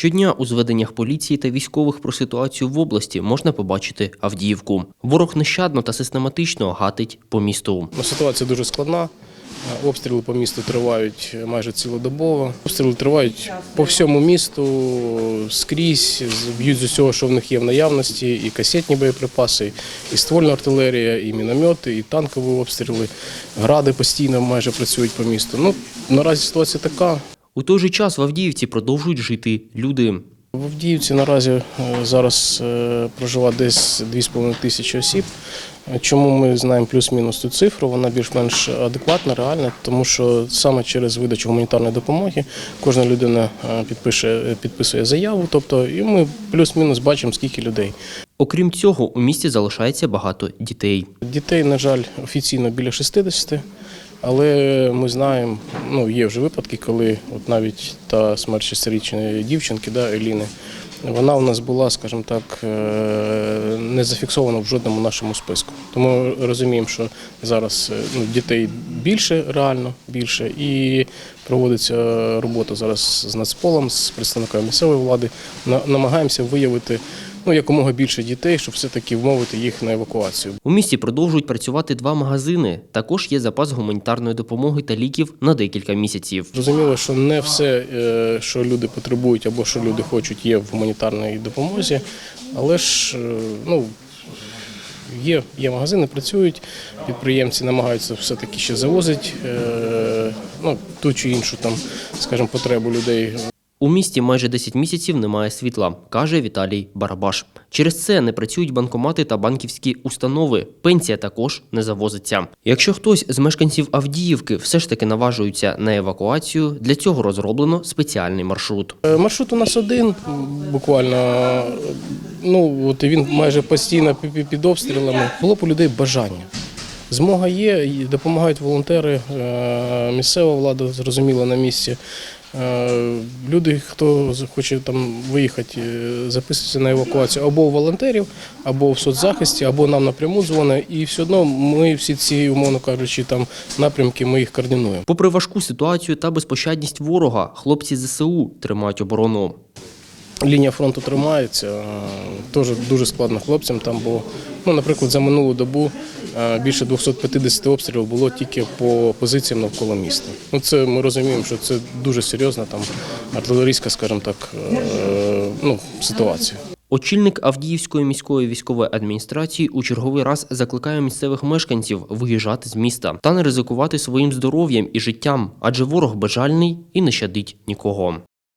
Щодня у зведеннях поліції та військових про ситуацію в області можна побачити Авдіївку. Ворог нещадно та систематично гатить по місту. Ну, Ситуація дуже складна. Обстріли по місту тривають майже цілодобово. Обстріли тривають по всьому місту, скрізь, б'ють з усього, що в них є в наявності, і касетні боєприпаси, і ствольна артилерія, і міномети, і танкові обстріли. Гради постійно майже працюють по місту. Ну, наразі ситуація така. У той же час в Авдіївці продовжують жити люди. В Авдіївці наразі е, зараз е, проживає десь 2,5 тисячі осіб. Е, Чому ми знаємо плюс-мінус цю цифру? Вона більш-менш адекватна, реальна, тому що саме через видачу гуманітарної допомоги кожна людина підпише, підписує заяву, тобто і ми плюс-мінус бачимо, скільки людей. Окрім цього, у місті залишається багато дітей. Дітей, на жаль, офіційно біля 60, але ми знаємо, ну є вже випадки, коли от навіть та смерть шестирічної дівчинки, да, Еліни, вона у нас була, скажімо так, е, не зафіксована в жодному нашому списку. Тому розуміємо, що зараз е, ну, дітей більше, реально більше, і проводиться робота зараз з Нацполом, з представниками місцевої влади. На- Намагаємося виявити ну, якомога більше дітей, щоб все-таки вмовити їх на евакуацію. У місті продовжують працювати два магазини. Також є запас гуманітарної допомоги та ліків на декілька місяців. Зрозуміло, що не все, е, що люди потребують або що люди хочуть, є в гуманітарній допомозі, але ж е, ну, є, є магазини, працюють, підприємці намагаються все-таки ще завозити е, ну, ту чи іншу там, скажімо, потребу людей. У місті майже 10 місяців немає світла, каже Віталій Барабаш. Через це не працюють банкомати та банківські установи. Пенсія також не завозиться. Якщо хтось з мешканців Авдіївки все ж таки наважується на евакуацію, для цього розроблено спеціальний маршрут. Е, Маршрут у нас один, буквально. Ну, от він майже постійно пі- пі- під обстрілами. Було б у людей бажання. Змога є, допомагають волонтери, е, місцева влада зрозуміла на місці. Е, Люди, хто хоче там виїхати, е, записуються на евакуацію або у волонтерів, або в соцзахисті, або нам напряму дзвонить. І все одно ми всі ці, умовно кажучи, там напрямки ми їх координуємо. Попри важку ситуацію та безпощадність ворога, хлопці ЗСУ тримають оборону. Лінія фронту тримається. Теж дуже складно хлопцям там, бо, ну, наприклад, за минулу добу е, більше 250 обстрілів було тільки по позиціям навколо міста. Ну, це ми розуміємо, що це дуже серйозна там артилерійська, скажімо так, е, ну, ситуація. Очільник Авдіївської міської військової адміністрації у черговий раз закликає місцевих мешканців виїжджати з міста та не ризикувати своїм здоров'ям і життям, адже ворог безжальний і не щадить нікого.